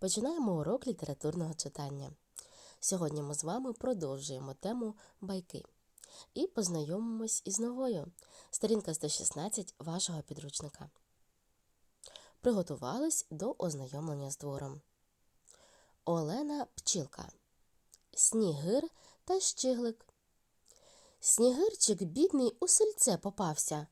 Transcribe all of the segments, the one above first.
Починаємо урок літературного читання. Сьогодні ми з вами продовжуємо тему байки і познайомимось із новою. Сторінка 116 вашого підручника. Приготувались до ознайомлення з твором. Олена Пчілка. Снігир та щиглик. Снігирчик бідний у сельце попався,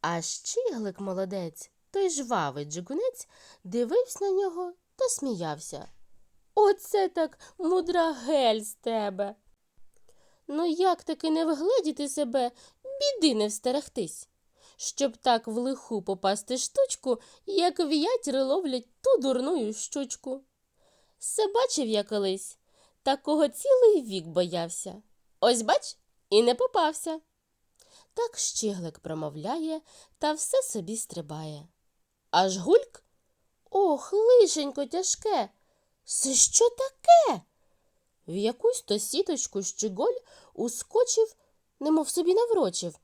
а щиглик молодець, той жвавий джигунець, дивився на нього та сміявся. Оце так мудра гель з тебе. Ну як таки не вгледіти себе, біди не встерегтись, щоб так в лиху попасти штучку, як в'ятір ловлять ту дурную щучку. Се бачив я колись, такого цілий вік боявся. Ось бач, і не попався. Так щиглик промовляє та все собі стрибає. Аж гульк Ох, лишенько тяжке. Це що таке? В якусь то сіточку щеголь ускочив, немов собі наврочив.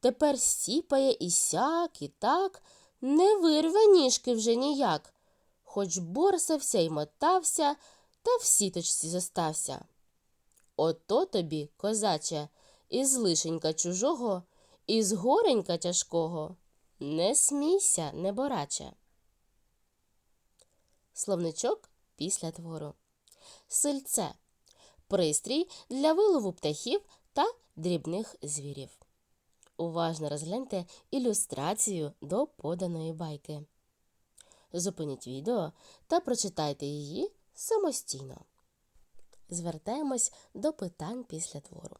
Тепер сіпає і сяк, і так, не вирве ніжки вже ніяк, хоч борсався й мотався, та в сіточці зостався. Ото тобі, козаче, із лишенька чужого, із горенька тяжкого. Не смійся, небораче. Словничок після твору. Сильце пристрій для вилову птахів та дрібних звірів. Уважно розгляньте ілюстрацію до поданої байки. Зупиніть відео та прочитайте її самостійно. Звертаємось до питань після твору.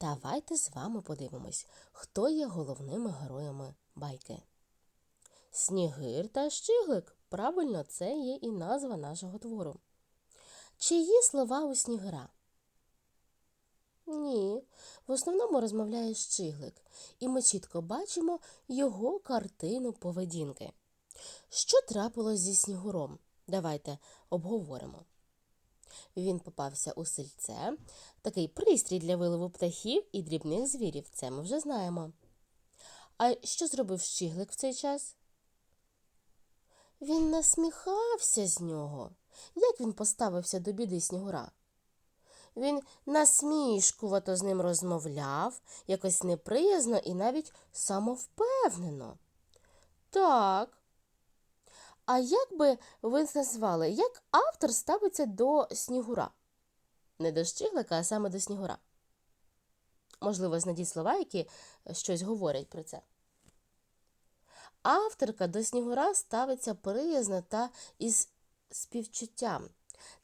Давайте з вами подивимось, хто є головними героями байки. Снігир та щиглик. Правильно, це є і назва нашого твору. Чи є слова у снігира? Ні. В основному розмовляє щиглик, і ми чітко бачимо його картину поведінки. Що трапилось зі снігуром? Давайте обговоримо. Він попався у сельце, такий пристрій для вилову птахів і дрібних звірів. Це ми вже знаємо. А що зробив щиглик в цей час? Він насміхався з нього. Як він поставився до біди снігура? Він насмішкувато з ним розмовляв, якось неприязно і навіть самовпевнено. Так. А як би ви назвали, як автор ставиться до снігура? Не до щиглика, а саме до снігура. Можливо, знайдіть слова, які щось говорять про це. Авторка до снігура ставиться приязно та із співчуттям.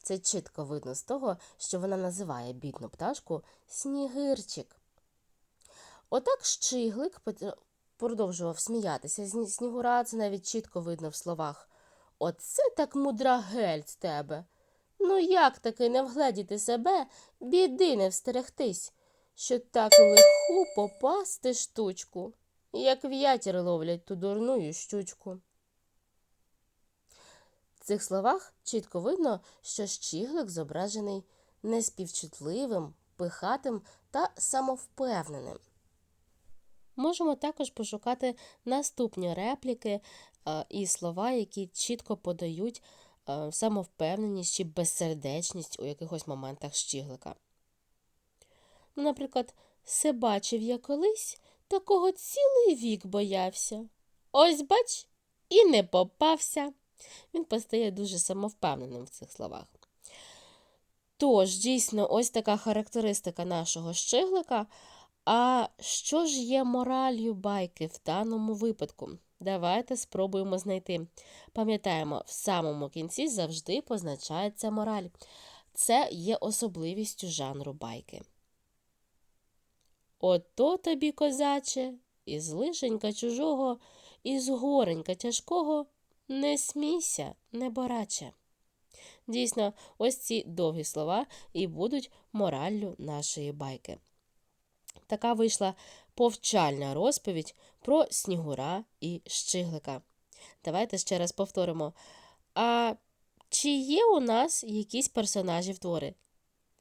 Це чітко видно з того, що вона називає бідну пташку снігирчик. Отак щиглик продовжував сміятися з снігура, це навіть чітко видно в словах. Оце так мудра гель з тебе. Ну як таки не вгледіти себе, біди не встерегтись, що так лиху попасти штучку як в'ятір ловлять ту дурную щучку. В цих словах чітко видно, що щіглик зображений неспівчутливим, пихатим та самовпевненим. Можемо також пошукати наступні репліки е, і слова, які чітко подають е, самовпевненість чи безсердечність у якихось моментах щіглика. Наприклад, се бачив я колись, такого цілий вік боявся. Ось бач, і не попався. Він постає дуже самовпевненим в цих словах. Тож, дійсно, ось така характеристика нашого щиглика. А що ж є моралью байки в даному випадку? Давайте спробуємо знайти. Пам'ятаємо, в самому кінці завжди позначається мораль. Це є особливістю жанру байки. Ото тобі, козаче, із лишенька чужого, із горенька тяжкого, не смійся, не бораче. Дійсно, ось ці довгі слова і будуть мораллю нашої байки. Така вийшла повчальна розповідь про снігура і щиглика. Давайте ще раз повторимо. А чи є у нас якісь персонажі в твори?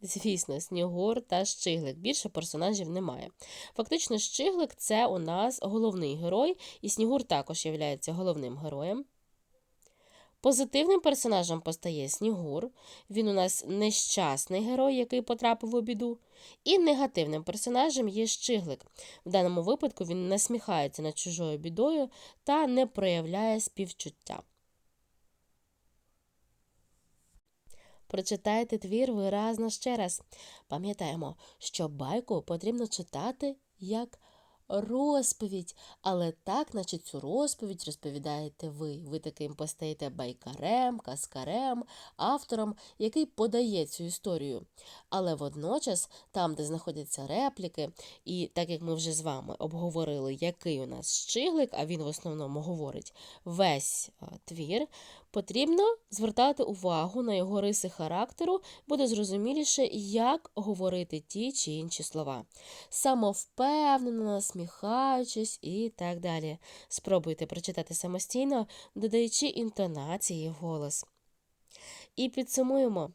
Звісно, Снігур та Щиглик. Більше персонажів немає. Фактично, Щиглик це у нас головний герой, і Снігур також є головним героєм. Позитивним персонажем постає Снігур. Він у нас нещасний герой, який потрапив у біду. І негативним персонажем є Щиглик. В даному випадку він насміхається над чужою бідою та не проявляє співчуття. Прочитайте твір виразно ще раз. Пам'ятаємо, що байку потрібно читати як розповідь, але так, наче цю розповідь розповідаєте ви. Ви таким постаєте байкарем, каскарем, автором, який подає цю історію. Але водночас, там, де знаходяться репліки, і так як ми вже з вами обговорили, який у нас щиглик, а він в основному говорить весь твір, потрібно звертати увагу на його риси характеру, буде зрозуміліше, як говорити ті чи інші слова. Самовпевнено, насміхаючись і так далі. Спробуйте прочитати самостійно, додаючи інтонації в голос. І підсумуємо.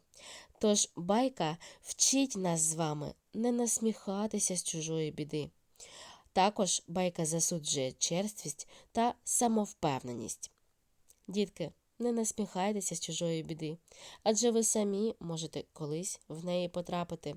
Тож байка вчить нас з вами не насміхатися з чужої біди. Також байка засуджує черствість та самовпевненість. Дітки, не насміхайтеся з чужої біди, адже ви самі можете колись в неї потрапити.